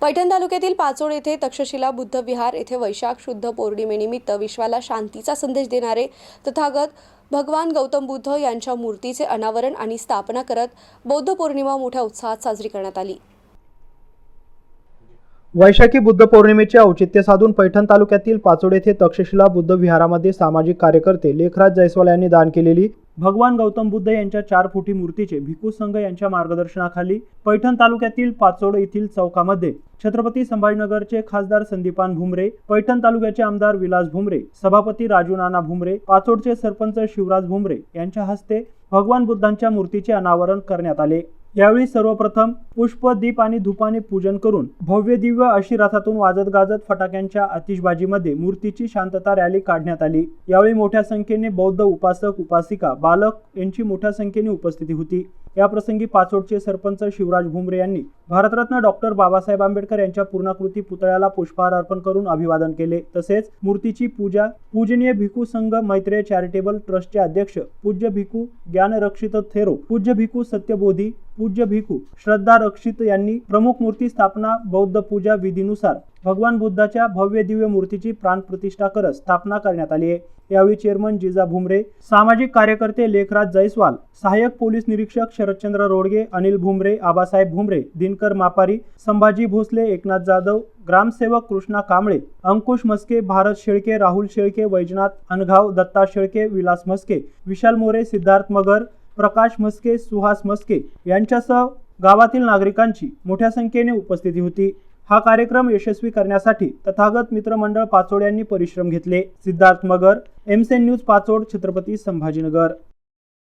पैठण तालुक्यातील पाचोड येथे तक्षशिला बुद्ध विहार येथे वैशाख शुद्ध पौर्णिमेनिमित्त विश्वाला शांतीचा संदेश देणारे तथागत भगवान गौतम बुद्ध यांच्या मूर्तीचे अनावरण आणि स्थापना करत बौद्ध पौर्णिमा मोठ्या उत्साहात साजरी करण्यात आली. वैशाखी बुद्ध पौर्णिमेचे औचित्य साधून पैठण तालुक्यातील पाचोड येथे तक्षशिला बुद्ध विहारामध्ये सामाजिक कार्यकर्ते लेखराज जयस्वाल यांनी दान केलेली भगवान गौतम बुद्ध यांच्या चार फुटी मूर्तीचे भिकू संघ यांच्या मार्गदर्शनाखाली पैठण तालुक्यातील पाचोड येथील चौकामध्ये छत्रपती संभाजीनगरचे खासदार संदीपान भुमरे पैठण तालुक्याचे आमदार विलास भुमरे सभापती राजू नाना भुमरे पाचोडचे सरपंच शिवराज भुमरे यांच्या हस्ते भगवान बुद्धांच्या मूर्तीचे अनावरण करण्यात आले. यावेळी सर्वप्रथम पुष्प दीप आणि धुपाने पूजन करून भव्य दिव्य अशी रथातून वाजत गाजत फटाक्यांच्या आतिषबाजीमध्ये मूर्तीची शांतता रॅली काढण्यात आली. यावेळी मोठ्या संख्येने बौद्ध उपासक उपासिका बालक यांची मोठ्या संख्येने उपस्थिती होती. याप्रसंगी पाचोडचे सरपंच शिवराज भुमरे यांनी भारतरत्न डॉक्टर बाबासाहेब आंबेडकर यांच्या पूर्णाकृती पुतळ्याला पुष्पहार अर्पण करून अभिवादन केले. तसेच मूर्तीची पूजा पूजनीय भिकू संघ मैत्रेय चॅरिटेबल ट्रस्टचे अध्यक्ष पूज्य भिकू ज्ञानरक्षित थेरो पूज्य भिकू सत्यबोधी पूज्य भिकू श्रद्धा रक्षित यांनी प्रमुख मूर्ती स्थापना बौद्ध पूजा विधीनुसार भगवान बुद्धाच्या भव्य दिव्य मूर्तीची प्राण प्रतिष्ठा करत स्थापना करण्यात आली आहे. यावेळी चेअरमन जिजा भुमरे सामाजिक कार्यकर्ते लेखराज जयस्वाल सहाय्यक पोलीस निरीक्षक शरदचंद्र रोडगे अनिल भुमरे आबासाहेब भुमरे दिनकर मापारी संभाजी भोसले एकनाथ जाधव ग्रामसेवक कृष्णा कांबळे अंकुश मस्के भारत शेळके राहुल शेळके वैजनाथ अनघाव दत्ता शेळके विलास मस्के विशाल मोरे सिद्धार्थ मगर प्रकाश मस्के सुहास मस्के यांच्यासह गावातील नागरिकांची मोठ्या संख्येने उपस्थिती होती. हा कार्यक्रम यशस्वी करण्यासाठी तथागत मित्रमंडळ पाचोड यांनी परिश्रम घेतले. सिद्धार्थ मगर एमसेन न्यूज पाचोड छत्रपती संभाजीनगर.